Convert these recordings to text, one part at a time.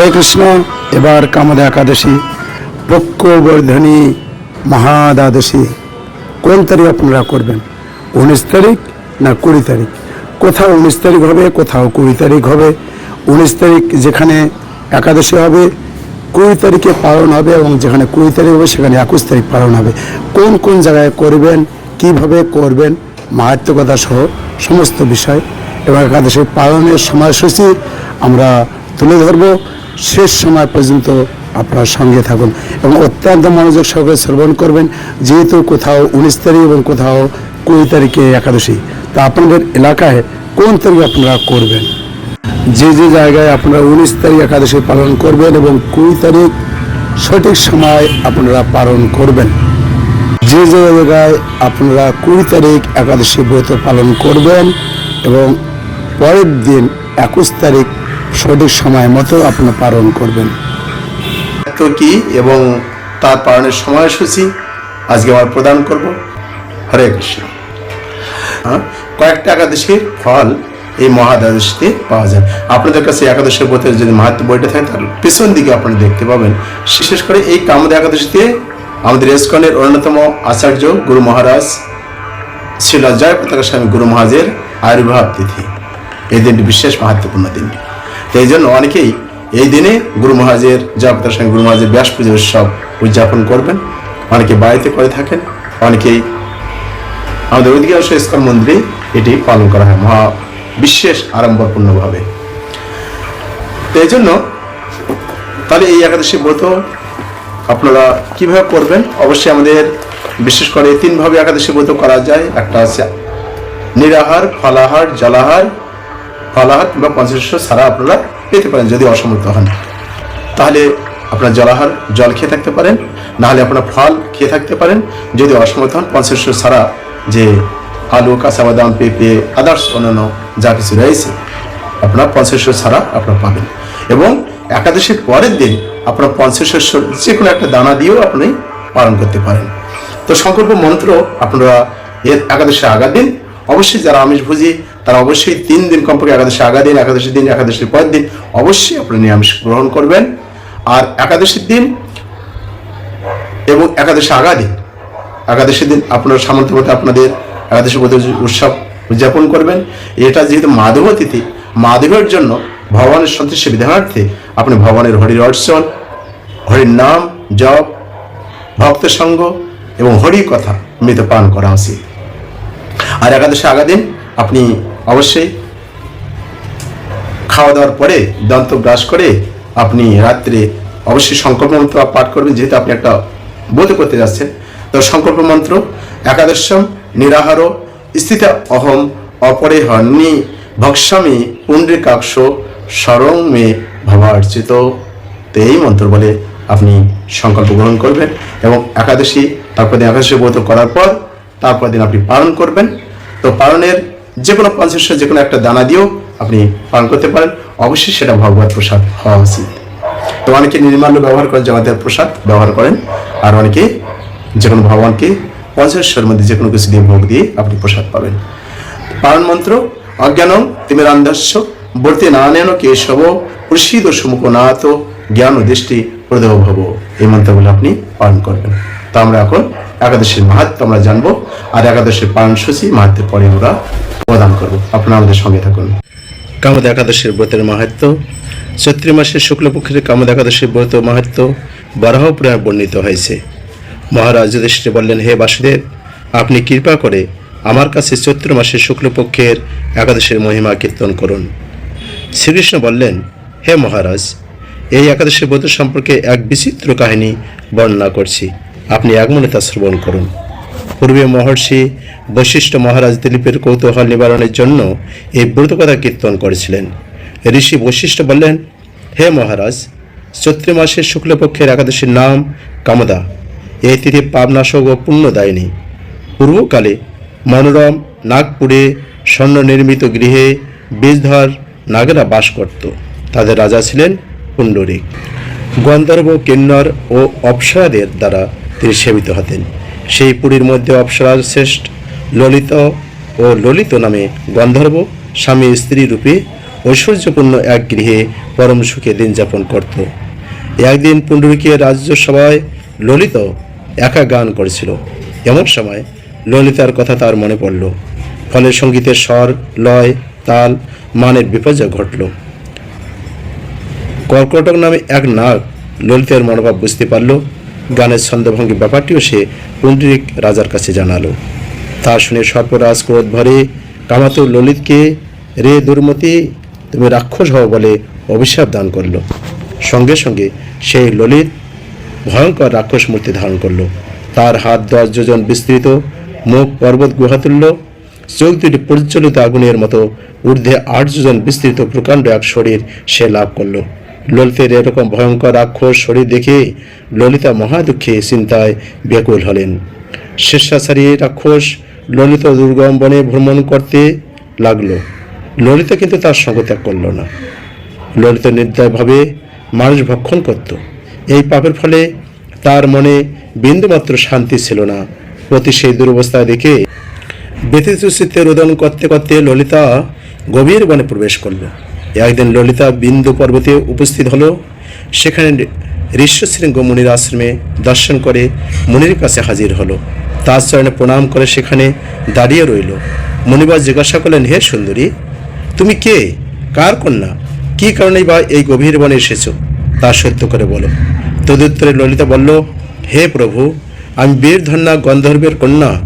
হরে কৃষ্ণ এবার কামদা একাদশী পক্ষবর্ধনী মহাদ্বাদশী। কোন তারিখ আপনারা করবেন? উনিশ তারিখ না কুড়ি তারিখ? কোথাও উনিশ তারিখ হবে, কোথাও কুড়ি তারিখ হবে। উনিশ তারিখ যেখানে একাদশী হবে, কুড়ি তারিখে পালন হবে এবং যেখানে কুড়ি তারিখ হবে, সেখানে একুশ তারিখ পালন হবে। কোন কোন জায়গায় করবেন, কীভাবে করবেন মাহাত্মকতা সহ সমস্ত বিষয় এবং একাদশী পালনের সময়সূচি আমরা তুলে ধরবো। শেষ সময় পর্যন্ত আপনার সঙ্গে থাকুন এবং অত্যন্ত মনোযোগ সহকারে শ্রবণ করবেন, যেহেতু কোথাও উনিশ তারিখ এবং কোথাও কুড়ি তারিখে একাদশী। তা আপনাদের এলাকায় কোন তারিখ আপনারা করবেন? যে যে জায়গায় আপনারা উনিশ তারিখ একাদশী পালন করবেন এবং কুড়ি তারিখ সঠিক সময় আপনারা পালন করবেন। যে যে জায়গায় আপনারা কুড়ি তারিখ একাদশী ব্রত পালন করবেন এবং পরের দিন একুশ তারিখ সঠিক সময় মতো আপনারা পালন করবেন। কি এবং তার পালনের সময়সূচি আজকে আমরা প্রদান করব। হরে কৃষ্ণ। কয়েকটা একাদশীর ফল এই মহাদ্বাদশীতে পাওয়া যায়। আপনাদের কাছে একাদশের ব্রতের যদি মাহাত্ম বইটা থাকে তার পেছন দিকে আপনারা দেখতে পাবেন। বিশেষ করে এই কামদ একাদশীতে আমাদের এসকনের অন্যতম আচার্য গুরু মহারাজ শ্রী জয় পতাকা স্বামী গুরু মহাজের আবির্ভাব তিথি। এই দিনটি বিশেষ মাহাত্মপূর্ণ দিনটি। এই জন্য অনেকেই এই দিনে গুরু মহাজের জয় পতাকা স্বামী গুরু মহাজের ব্যাস পুজোর উৎসব উদযাপন করবেন। অনেকে বাড়িতে করে থাকেন, অনেকেই আমাদের অধিকাংশ ইস্কন মন্দিরে এটি পালন করা হয়, মহা বিশেষ আড়ম্বরপূর্ণভাবে। তো এই জন্য তাহলে এই একাদশী ব্রত আপনারা কীভাবে করবেন? অবশ্যই আমাদের বিশেষ করে তিনভাবে একাদশী ব্রত করা যায়। একটা আছে নিরাহার, ফলাহার, জলাহার ফলাহার কিংবা পঞ্চাশ সারা আপনারা পেতে পারেন যদি অসমর্থ হন। তাহলে আপনার জলাহার, জল খেয়ে থাকতে পারেন। নাহলে আপনার ফল খেয়ে থাকতে পারেন। যদি অসমর্থ হন, পঞ্চাশ সারা যে আলু কাঁচা বাদাম পেঁপে, আদার্স, অন্যান্য যা কিছু রয়েছে, আপনার পঞ্চাশ ছাড়া আপনারা পাবেন। এবং একাদশীর পরের দিন আপনার পঞ্চাশ যে কোনো একটা দানা দিয়েও আপনি পালন করতে পারেন। তো সংকল্প মন্ত্র আপনারা এর একাদশী আগা দিন অবশ্যই যারা আমিষ ভুজি তারা অবশ্যই তিন দিন কমপক্ষে একাদশী আগা দিন একাদশী দিন, একাদশীর পরের দিন অবশ্যই আপনি নিরামিষ গ্রহণ করবেন। আর একাদশীর দিন এবং একাদশী আগা দিন একাদশী দিন আপনার সামর্থ্য আপনাদের একাদশী ব্রত উৎসব উদযাপন করবেন। এটা যেহেতু মাধব তিথি মাধবের জন্য ভগবানের সন্তুষ্টি বিধানার্থে আপনি ভগবানের হরির অর্চন, হরির নাম জপ, ভক্ত সঙ্গ এবং হরি কথা মৃত পান করা উচিত। আর একাদশী আগা দিন আপনি অবশ্যই খাওয়া দাওয়ার পরে দন্ত ব্রাশ করে আপনি রাত্রে অবশ্যই সংকল্প মন্ত্র পাঠ করবেন, যেহেতু আপনি একটা বোধ করতে যাচ্ছেন। তো সংকল্প মন্ত্র, একাদশম, নিরাহার, স্থিত অহম, অপরে হন্নি ভক্সামি পুণ্ডরিকাক্ষ স্মরং মে ভবার্চিত। তো এই মন্ত্র বলে আপনি সংকল্প গ্রহণ করবেন এবং একাদশী, তারপর দিন একাদশী ব্রত করার পর তারপর দিন আপনি পালন করবেন। তো পালনের যে কোনো পঞ্চাশ যে কোনো একটা দানা দিয়েও আপনি পালন করতে পারেন। অবশ্যই সেটা ভগবত প্রসাদ হওয়া উচিত। তো অনেকে নির্মাল্য ব্যবহার করেন জগতের প্রসাদ ব্যবহার করেন, আর অনেকে যে কোনো ভগবানকে পঞ্চাশের মধ্যে যে কোনো কিছু দিয়ে ভোগ দিয়ে আপনি প্রসাদ পাবেন। পালন মন্ত্র, অজ্ঞানম তিমিরান্ধস্য বর্তে নানেন কেশব প্রসিদ সুমুখ নাথ, জ্ঞান ও দৃষ্টি প্রদেহ ভব। এই মন্ত্রগুলো আপনি পালন করবেন। তো আমরা এখন একাদশীর মাহাত্ম আমরা জানব, আর একাদশীর পালন সূচি মাহাত্মের পরে আমরা প্রদান করব। আপনারা আমাদের সঙ্গে থাকুন। কামদ একাদশীর ব্রতের মাহাত্ম, চৈত্রী মাসের শুক্লপক্ষের কামদ একাদশীর ব্রত মাহাত্ম বরাহ পুরাণ বর্ণিত হয়েছে। মহারাজ যুধিষ্ঠির বললেন, হে বাসুদেব, আপনি কৃপা করে আমার কাছে চৈত্র মাসের শুক্লপক্ষের একাদশীর মহিমা কীর্তন করুন। শ্রীকৃষ্ণ বললেন, হে মহারাজ, এই একাদশী ব্রত সম্পর্কে এক বিচিত্র কাহিনী বর্ণনা করছি। আপনি তা শ্রবণ করুন। পূর্বে মহর্ষি বৈশিষ্ট্য মহারাজ দিলীপের কৌতূহল নিবারণের জন্য এই ব্রতকথা কীর্তন করেছিলেন। ঋষি বৈশিষ্ট্য বললেন, হে মহারাজ, চৈত্র মাসের শুক্লপক্ষের একাদশীর নাম কামদা। এই তিথি পাবনাশক ও পুণ্যদায়িনী। পূর্বকালে মনোরম নাগপুরে স্বর্ণ নির্মিত গৃহে বীজধর নাগেরা বাস করত। তাদের রাজা ছিলেন পুণ্ডরিক। গন্ধর্ব কিন্নর ও অপ্সরাদের দ্বারা তিনি সেবিত হতেন। সেই পুরীর মধ্যে অপ্সরার শ্রেষ্ঠ, ললিত ও ললিত নামে গন্ধর্ব স্বামী স্ত্রী রূপে ঐশ্বর্যপূর্ণ এক গৃহে পরম সুখে দিন যাপন করত। একদিন পুণ্ডরীকে রাজ্য সভায় ললিত একা গান করেছিল। এমন সময় ললিতার কথা তার মনে পড়ল। ফলে সঙ্গীতের স্বর, লয়, তাল, মানের বিপর্যয় ঘটল। কর্কটক নামে এক নাগ ললিতের মনোভাব বুঝতে পারল। গানের ছন্দভঙ্গি ব্যাপারটিও সে পুণ্ডরিক রাজার কাছে জানালো। তা শুনে সর্পরাজ ক্রোধ ভরে, কামাতো ললিতকে, রে দুর্মতি, তুমি রাক্ষস হও বলে অভিশাপ দান করল। সঙ্গে সঙ্গে সেই ললিত ভয়ঙ্কর রাক্ষস মূর্তি ধারণ করল। তার হাত দশ যোজন বিস্তৃত, মুখ পর্বত গুহাতুল্য চোখ দুটি প্রজ্বলিত আগুনের মতো ঊর্ধ্বে আট যোজন বিস্তৃত প্রকাণ্ড এক শরীর সে লাভ করল। ললিতের এরকম ভয়ঙ্কর রাক্ষস শরীর দেখে ললিতা মহাদুঃখে চিন্তায় ব্যাকুল হলেন। শেষাচারী রাক্ষস ললিত দুর্গম বনে ভ্রমণ করতে লাগল। ললিতা কিন্তু তার সঙ্গ ত্যাগ করল না। ললিত নির্দয়ভাবে মানুষ ভক্ষণ করত। এই পাপের ফলে তার মনে বিন্দুমাত্র শান্তি ছিল না। প্রতি সেই দুরবস্থা দেখে ব্যতীত চিত্তে রোদন করতে করতে ললিতা গভীর বনে প্রবেশ করল। একদিন ললিতা বিন্দু পর্বতে উপস্থিত হলো। সেখানে ঋষ্যশৃঙ্গ মুনির আশ্রমে দর্শন করে মুনির কাছে হাজির হলো। তার চরণে প্রণাম করে সেখানে দাঁড়িয়ে রইল। মুনিবার জিজ্ঞাসা করলেন, হে সুন্দরী, তুমি কে? কার কন্যা? কি কারণেই বা এই গভীর বনে এসেছ? তা সত্য করে বলো। তদুত্তরে ললিতা বলল, হে প্রভু, আমি বীর ধন্যা গন্ধর্বের কন্যা।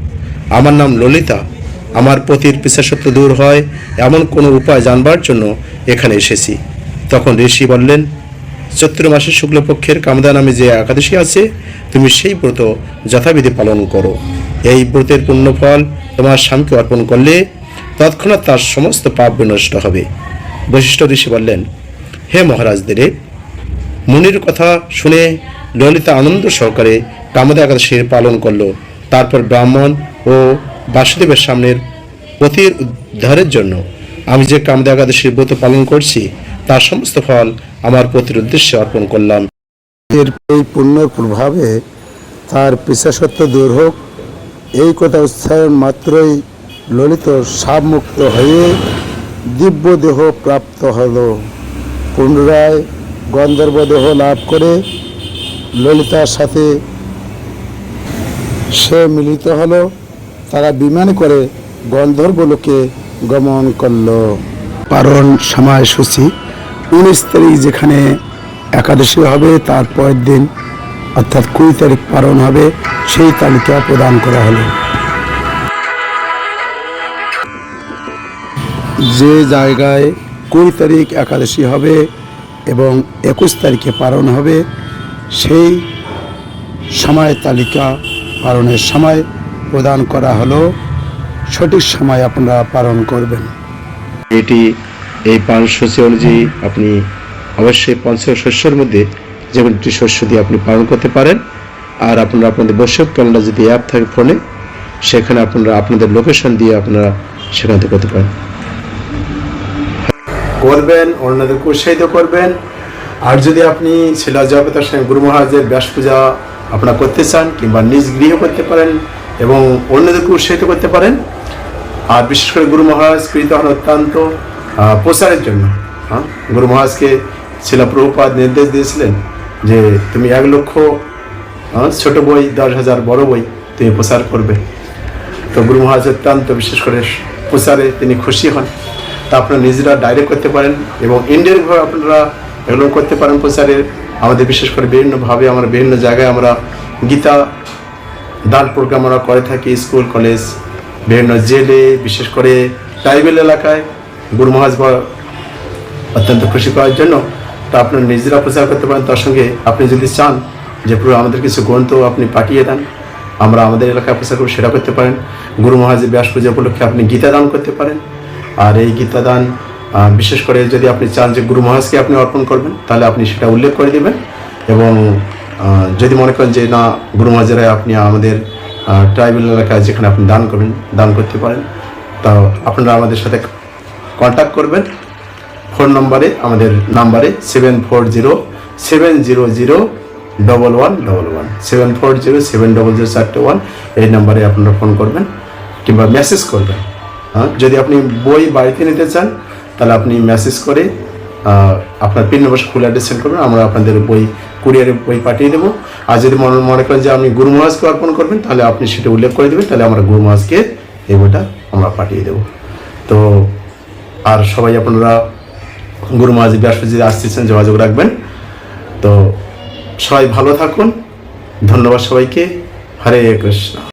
আমার নাম ললিতা। আমার পতির পিছাসত্ব দূর হয়, এমন কোনো উপায় জানবার জন্য এখানে এসেছি। তখন ঋষি বললেন, চৈত্র মাসের শুক্লপক্ষের কামদা নামে যে একাদশী আছে, তুমি সেই ব্রত যথাবিধি পালন করো। এই ব্রতের পুণ্যফল তোমার স্বামীকে অর্পণ করলে তৎক্ষণাৎ তার সমস্ত পাপ বিনষ্ট হবে। বশিষ্ঠ ঋষি বললেন, হে মহারাজ দেব মুনির কথা শুনে ললিতা আনন্দ সহকারে কামদা একাদশীর পালন করল। তারপর ব্রাহ্মণ ও বাসুদেবের সামনের পতির উদ্ধারের জন্য আমি যে কামদা একাদশীর ব্রত পালন করছি, তার সমস্ত ফল আমার পতির উদ্দেশ্যে অর্পণ করলাম। এর এই পুণ্যের প্রভাবে তার পেশাসত্ব দূর হোক, এই কথা উচ্চারণ মাত্রই ললিত সাবমুক্ত হয়ে দিব্য দেহ প্রাপ্ত হল। পুনরায় গন্ধর্ব দেহ লাভ করে ললিতার সাথে সে মিলিত হলো। তারা বিমানে করে গন্ধর্ব লোকে গমন করল। পারণ সময়সূচি উনিশ তারিখ যেখানে একাদশী হবে, তার পরের দিন, অর্থাৎ কুড়ি তারিখ পালন হবে, সেই তালিকা প্রদান করা হলো। যে জায়গায় কুড়ি তারিখ একাদশী হবে এবং একুশ তারিখে পালন হবে, সেই সময় তালিকা পালনের সময় প্রদান করা হলো সঠিক সময় আপনারা পালন করবেন। এটি এই পান শস্য অনুযায়ী আপনি অবশ্যই পঞ্চ শস্যের মধ্যে যে কোনো একটি শস্য দিয়ে আপনি পালন করতে পারেন। আর আপনারা আপনাদের বৈশাখ ক্যালেন্ডার যদি অ্যাপ থাকে ফোনে সেখানে আপনারা আপনাদের লোকেশন দিয়ে আপনারা সেখান থেকে করতে পারেন। করবেন অন্যদেরকে উৎসাহিত করবেন। আর যদি আপনি শিলা জগতার সঙ্গে গুরু মহারাজের ব্যাস পূজা আপনারা করতে চান কিংবা নিজ গৃহ করতে পারেন এবং অন্যদেরকে উৎসাহিত করতে পারেন। আর বিশেষ করে গুরু মহারাজ কৃত হন অত্যন্ত প্রচারের জন্য। হ্যাঁ? গুরু মহারাজকে শিলা প্রভুপাদ নির্দেশ দিয়েছিলেন যে তুমি এক লক্ষ আহ, ছোট বই দশ হাজার বড় বই তুমি প্রচার করবে। তো গুরু মহারাজ অত্যন্ত বিশেষ করে প্রচারে তিনি খুশি হন। তা আপনারা নিজেরা ডাইরেক্ট করতে পারেন এবং ইনডাইরেক্টভাবে আপনারা এগুলো করতে পারেন প্রচারের আমাদের বিশেষ করে বিভিন্নভাবে আমরা বিভিন্ন জায়গায় আমরা গীতা দান প্রোগ্রাম আমরা করে থাকি স্কুল কলেজ বিভিন্ন জেলে, বিশেষ করে ট্রাইবেল এলাকায়। গুরু মহাজ অত্যন্ত খুশি করার জন্য তা আপনারা নিজেরা প্রচার করতে পারেন। তার সঙ্গে আপনি যদি চান যে পুরো আমাদের কিছু গ্রন্থ আপনি পাঠিয়ে দেন, আমরা আমাদের এলাকায় প্রচার করব, সেটা করতে পারেন। গুরু মহারাজের ব্যাস পূজা উপলক্ষে আপনি গীতা দান করতে পারেন। আর এই গীতা দান বিশেষ করে যদি আপনি চান যে গুরু মহারাজকে আপনি অর্পণ করবেন, তাহলে আপনি সেটা উল্লেখ করে দেবেন এবং যদি মনে করেন যে, না, গুরু মহারাজেরা, আপনি আমাদের ট্রাইবেল এলাকায় যেখানে আপনি দান করবেন দান করতে পারেন, তা আপনারা আমাদের সাথে কন্ট্যাক্ট করবেন। ফোন নম্বরে আমাদের নাম্বারে seven four zero seven zero zero double one double one seven four zero seven double zero চারটে ওয়ান এই নাম্বারে আপনারা ফোন করবেন কিংবা মেসেজ করবেন। হ্যাঁ যদি আপনি বই বাড়িতে নিতে চান, তাহলে আপনি মেসেজ করে আপনার পিন নম্বর ফুল অ্যাড্রেস সেন্ড করবেন, আমরা আপনাদের বই কুরিয়ারে বই পাঠিয়ে দেবো। আর যদি মনে মনে করেন যে আপনি গুরু মহাজকে অর্পণ করবেন, তাহলে আপনি সেটা উল্লেখ করে দেবেন, তাহলে আমরা গুরু মহাজকে এই বইটা আমরা পাঠিয়ে দেবো। তো আর সবাই আপনারা গুরু মহাজ যদি আসতেছেন, যোগাযোগ রাখবেন। তো সবাই ভালো থাকুন। ধন্যবাদ সবাইকে। হরে কৃষ্ণ।